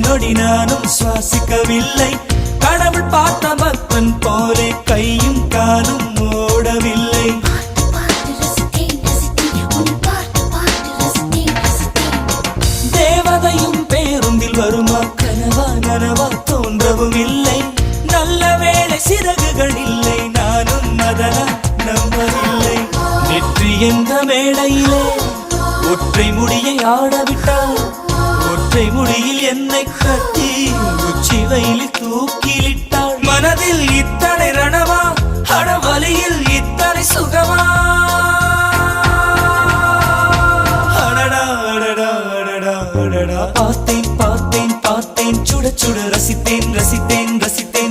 காட்டி நானும் சுவாசிக்கவில்லை. கடவுள் பார்த்த பக்தன் போலே கையும் காலும் ஓடவில்லை தேவதையும் பேருந்தில் வருமா? கனவா நனவா தோன்றவும் இல்லை. நல்ல வேளை சிறகுகள் இல்லை. நானும் அதனால் நம்பவில்லை. வெற்றி என்ற மேடையிலே ஒற்றை முடியை ஆடவிட்டால் ஒற்றை முடியில் என்னை கட்டி உச்சி வயலில் தூக்கிலிட்டாள். மனதில் இத்தனை ரணமா அடவலியில் இத்தனை சுகமா? பார்த்தேன் பார்த்தேன் பார்த்தேன் சுட சுட ரசித்தேன் ரசித்தேன் ரசித்தேன்.